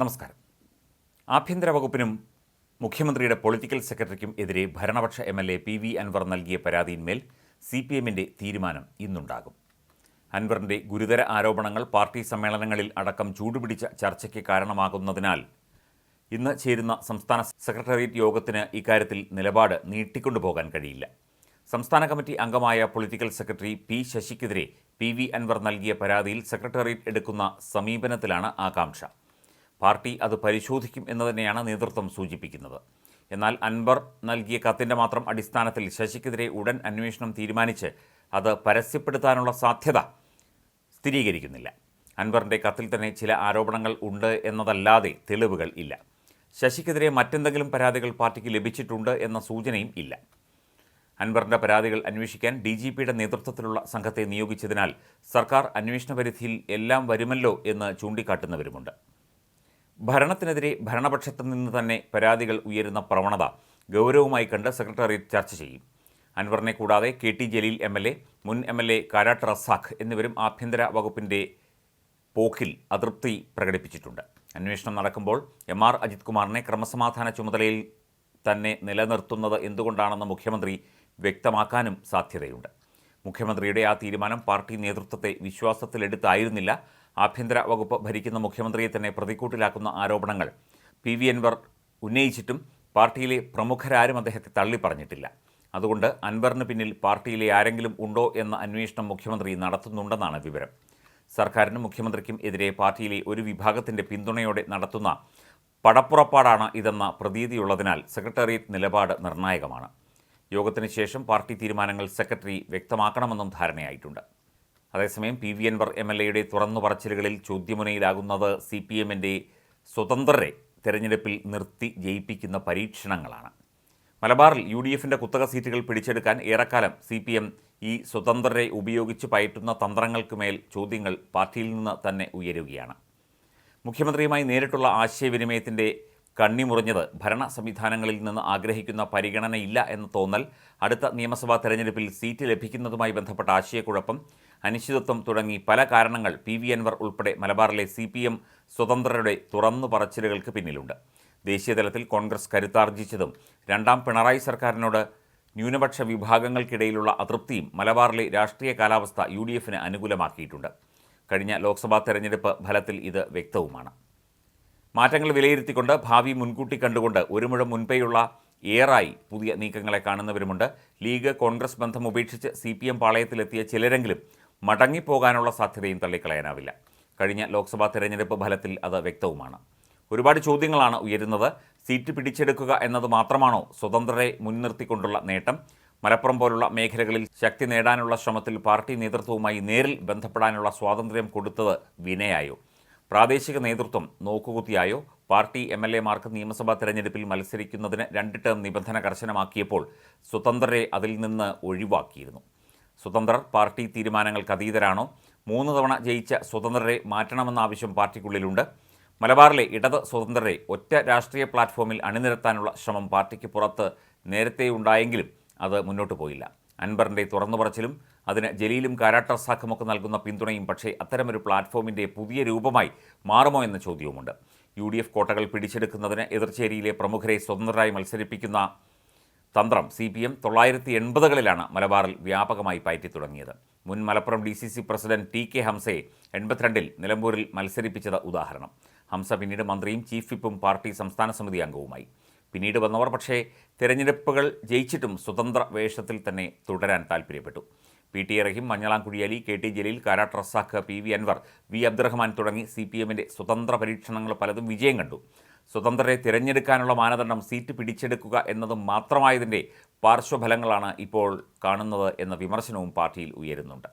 നമസ്കാരം. ആഭ്യന്തര വകുപ്പിനും മുഖ്യമന്ത്രിയുടെ പൊളിറ്റിക്കൽ സെക്രട്ടറിക്കും എതിരെ ഭരണപക്ഷ M L A P V Anvar നൽകിയ പരാതിയിന്മേൽ സി പി എമ്മിന്റെ തീരുമാനം ഇന്നുണ്ടാകും. അൻവറിന്റെ ഗുരുതര ആരോപണങ്ങൾ പാർട്ടി സമ്മേളനങ്ങളിൽ അടക്കം ചൂടുപിടിച്ച ചർച്ചയ്ക്ക് കാരണമാകുന്നതിനാൽ ഇന്ന് ചേരുന്ന സംസ്ഥാന സെക്രട്ടേറിയറ്റ് യോഗത്തിന് ഇക്കാര്യത്തിൽ നിലപാട് നീട്ടിക്കൊണ്ടുപോകാൻ കഴിയില്ല. സംസ്ഥാന കമ്മിറ്റി അംഗമായ പൊളിറ്റിക്കൽ സെക്രട്ടറി പി ശശിക്കെതിരെ പി വി അൻവർ നൽകിയ പരാതിയിൽ സെക്രട്ടേറിയറ്റ് എടുക്കുന്ന സമീപനത്തിലാണ് ആകാംക്ഷ. പാർട്ടി അത് പരിശോധിക്കും എന്ന് തന്നെയാണ് നേതൃത്വം സൂചിപ്പിക്കുന്നത്. എന്നാൽ അൻവർ നൽകിയ കത്തിന്റെ മാത്രം അടിസ്ഥാനത്തിൽ ശശിക്കെതിരെ ഉടൻ അന്വേഷണം തീരുമാനിച്ച് അത് പരസ്യപ്പെടുത്താനുള്ള സാധ്യത സ്ഥിരീകരിക്കുന്നില്ല. അൻവറിന്റെ കത്തിൽ തന്നെ ചില ആരോപണങ്ങൾ ഉണ്ട് എന്നതല്ലാതെ തെളിവുകൾ ഇല്ല. ശശിക്കെതിരെ മറ്റെന്തെങ്കിലും പരാതികൾ പാർട്ടിക്ക് ലഭിച്ചിട്ടുണ്ട് എന്ന സൂചനയും ഇല്ല. അൻവറിന്റെ പരാതികൾ അന്വേഷിക്കാൻ ഡി ജി പിയുടെ നേതൃത്വത്തിലുള്ള സംഘത്തെ നിയോഗിച്ചതിനാൽ സർക്കാർ അന്വേഷണ പരിധിയിൽ എല്ലാം വരുമല്ലോ എന്ന് ചൂണ്ടിക്കാട്ടുന്നവരുമുണ്ട്. ഭരണത്തിനെതിരെ ഭരണപക്ഷത്തു നിന്ന് തന്നെ പരാതികൾ ഉയരുന്ന പ്രവണത ഗൗരവമായി കണ്ട് സെക്രട്ടേറിയറ്റ് ചർച്ച ചെയ്യും. അൻവറിനെ കൂടാതെ K T Jaleel M L A മുൻ M L A Karat Razak എന്നിവരും ആഭ്യന്തര വകുപ്പിന്റെ പോക്കിൽ അതൃപ്തി പ്രകടിപ്പിച്ചിട്ടുണ്ട്. അന്വേഷണം നടക്കുമ്പോൾ എം ആർ അജിത് കുമാറിനെ ക്രമസമാധാന ചുമതലയിൽ തന്നെ നിലനിർത്തുന്നത് എന്തുകൊണ്ടാണെന്ന് മുഖ്യമന്ത്രി വ്യക്തമാക്കാനും സാധ്യതയുണ്ട്. മുഖ്യമന്ത്രിയുടെ ആ തീരുമാനം പാർട്ടി നേതൃത്വത്തെ വിശ്വാസത്തിലെടുത്തായിരുന്നില്ല. ആഭ്യന്തര വകുപ്പ് ഭരിക്കുന്ന മുഖ്യമന്ത്രിയെ തന്നെ പ്രതിക്കൂട്ടിലാക്കുന്ന ആരോപണങ്ങൾ പി വി അൻവർ ഉന്നയിച്ചിട്ടും പാർട്ടിയിലെ പ്രമുഖരാരും അദ്ദേഹത്തെ തള്ളി പറഞ്ഞിട്ടില്ല അതുകൊണ്ട് അൻവറിന് പിന്നിൽ പാർട്ടിയിലെ ആരെങ്കിലും ഉണ്ടോ എന്ന അന്വേഷണം മുഖ്യമന്ത്രി നടത്തുന്നുണ്ടെന്നാണ് വിവരം. സർക്കാരിനും മുഖ്യമന്ത്രിക്കും എതിരെ പാർട്ടിയിലെ ഒരു വിഭാഗത്തിന്റെ പിന്തുണയോടെ നടത്തുന്ന പടപ്പുറപ്പാടാണ് ഇതെന്ന പ്രതീതിയുള്ളതിനാൽ സെക്രട്ടേറിയറ്റ് നിലപാട് നിർണായകമാണ്. യോഗത്തിന് ശേഷം പാർട്ടി തീരുമാനങ്ങൾ സെക്രട്ടറി വ്യക്തമാക്കണമെന്നും ധാരണയായിട്ടുണ്ട്. അതേസമയം P V Anvar M L എയുടെ തുറന്നു പറച്ചിലുകളിൽ ചോദ്യമുനയിലാകുന്നത് സി പി എമ്മിന്റെ സ്വതന്ത്രരെ തെരഞ്ഞെടുപ്പിൽ നിർത്തി ജയിപ്പിക്കുന്ന പരീക്ഷണങ്ങളാണ്. മലബാറിൽ യു ഡി എഫിന്റെ കുത്തക സീറ്റുകൾ പിടിച്ചെടുക്കാൻ ഏറെക്കാലം സി പി എം ഈ സ്വതന്ത്രരെ ഉപയോഗിച്ച് പയറ്റുന്ന തന്ത്രങ്ങൾക്കുമേൽ ചോദ്യങ്ങൾ പാർട്ടിയിൽ നിന്ന് തന്നെ ഉയരുകയാണ്. മുഖ്യമന്ത്രിയുമായി നേരിട്ടുള്ള ആശയവിനിമയത്തിന്റെ കണ്ണിമുറിഞ്ഞത് ഭരണ സംവിധാനങ്ങളിൽ നിന്ന് ആഗ്രഹിക്കുന്ന പരിഗണനയില്ല എന്ന തോന്നൽ അടുത്ത നിയമസഭാ തെരഞ്ഞെടുപ്പിൽ സീറ്റ് ലഭിക്കുന്നതുമായി ബന്ധപ്പെട്ട ആശയക്കുഴപ്പം അനിശ്ചിതത്വം തുടങ്ങി പല കാരണങ്ങൾ പി വി അൻവർ ഉൾപ്പെടെ മലബാറിലെ സി പി എം സ്വതന്ത്രരുടെ തുറന്നു പറച്ചിലുകൾക്ക് പിന്നിലുണ്ട്. ദേശീയതലത്തിൽ കോൺഗ്രസ് കരുത്താർജിച്ചതും രണ്ടാം പിണറായി സർക്കാരിനോട് ന്യൂനപക്ഷ വിഭാഗങ്ങൾക്കിടയിലുള്ള അതൃപ്തിയും മലബാറിലെ രാഷ്ട്രീയ കാലാവസ്ഥ യു ഡി എഫിന് അനുകൂലമാക്കിയിട്ടുണ്ട്. കഴിഞ്ഞ ലോക്സഭാ തെരഞ്ഞെടുപ്പ് ഫലത്തിൽ ഇത് വ്യക്തവുമാണ്. മാറ്റങ്ങൾ വിലയിരുത്തിക്കൊണ്ട് ഭാവി മുൻകൂട്ടി കണ്ടുകൊണ്ട് ഒരു മുഴം മുൻപേയുള്ള ഏറായി പുതിയ നീക്കങ്ങളെ കാണുന്നവരുമുണ്ട്. ലീഗ് കോൺഗ്രസ് ബന്ധം ഉപേക്ഷിച്ച് സി പി എം പാളയത്തിലെത്തിയ ചിലരെങ്കിലും മടങ്ങിപ്പോകാനുള്ള സാധ്യതയും തള്ളിക്കളയാനാവില്ല. കഴിഞ്ഞ ലോക്സഭാ തെരഞ്ഞെടുപ്പ് ഫലത്തിൽ അത് വ്യക്തവുമാണ്. ഒരുപാട് ചോദ്യങ്ങളാണ് ഉയരുന്നത്. സീറ്റ് പിടിച്ചെടുക്കുക എന്നത് മാത്രമാണോ സ്വതന്ത്രരെ മുൻനിർത്തിക്കൊണ്ടുള്ള നേട്ടം? മലപ്പുറം പോലുള്ള മേഖലകളിൽ ശക്തി നേടാനുള്ള ശ്രമത്തിൽ പാർട്ടി നേതൃത്വവുമായി നേരിൽ ബന്ധപ്പെടാനുള്ള സ്വാതന്ത്ര്യം കൊടുത്തത് വിനയായോ? പ്രാദേശിക നേതൃത്വം നോക്കുകുത്തിയായോ? പാർട്ടി എം എൽ എമാർക്ക് നിയമസഭാ തെരഞ്ഞെടുപ്പിൽ മത്സരിക്കുന്നതിന് രണ്ട് ടേം നിബന്ധന കർശനമാക്കിയപ്പോൾ സ്വതന്ത്രരെ അതിൽ നിന്ന് ഒഴിവാക്കിയിരുന്നു. സ്വതന്ത്രർ പാർട്ടി തീരുമാനങ്ങൾക്ക് അതീതരാണോ? മൂന്ന് തവണ ജയിച്ച സ്വതന്ത്രരെ മാറ്റണമെന്ന ആവശ്യം പാർട്ടിക്കുള്ളിലുണ്ട്. മലബാറിലെ ഇടത് സ്വതന്ത്രരെ ഒറ്റ രാഷ്ട്രീയ പ്ലാറ്റ്ഫോമിൽ അണിനിരത്താനുള്ള ശ്രമം പാർട്ടിക്ക് പുറത്ത് നേരത്തെ ഉണ്ടായെങ്കിലും അത് മുന്നോട്ട് പോയില്ല. അൻബറിന്റെ തുറന്നുപറച്ചിലും അതിന് ജലീലും കാരാട്ടർസാഖുമൊക്കെ നൽകുന്ന പിന്തുണയും പക്ഷേ അത്തരമൊരു പ്ലാറ്റ്ഫോമിന്റെ പുതിയ രൂപമായി മാറുമോ എന്ന ചോദ്യവുമുണ്ട്. യു ഡി എഫ് കോട്ടകൾ പിടിച്ചെടുക്കുന്നതിന് എതിർചേരിയിലെ പ്രമുഖരെ സ്വതന്ത്രരായി മത്സരിപ്പിക്കുന്ന തന്ത്രം സി പി എം തൊള്ളായിരത്തി എൺപതുകളിലാണ് മലബാറിൽ വ്യാപകമായി പയറ്റി തുടങ്ങിയത് മുൻ Malappuram D C C president T K ഹംസയെ എൺപത്തിരണ്ടിൽ നിലമ്പൂരിൽ മത്സരിപ്പിച്ചത് ഉദാഹരണം. ഹംസ പിന്നീട് മന്ത്രിയും ചീഫ് വിപ്പും പാർട്ടി സംസ്ഥാന സമിതി അംഗവുമായി. പിന്നീട് വന്നവർ പക്ഷേ തിരഞ്ഞെടുപ്പുകൾ ജയിച്ചിട്ടും സ്വതന്ത്ര വേഷത്തിൽ തന്നെ തുടരാൻ താൽപ്പര്യപ്പെട്ടു. P T Rahim Manjalamkuzhi K T Jaleel Karat Razak P V Anvar V Abdurahman തുടങ്ങി സി പി എമ്മിന്റെ സ്വതന്ത്ര പരീക്ഷണങ്ങൾ പലതും വിജയം കണ്ടു. സ്വതന്ത്രരെ തിരഞ്ഞെടുക്കാനുള്ള മാനദണ്ഡം സീറ്റ് പിടിച്ചെടുക്കുക എന്നത് മാത്രമായതിന്റെ പാർശ്വഫലങ്ങളാണ് ഇപ്പോൾ കാണുന്നത് എന്ന വിമർശനവും പാർട്ടിയിൽ ഉയരുന്നുണ്ട്.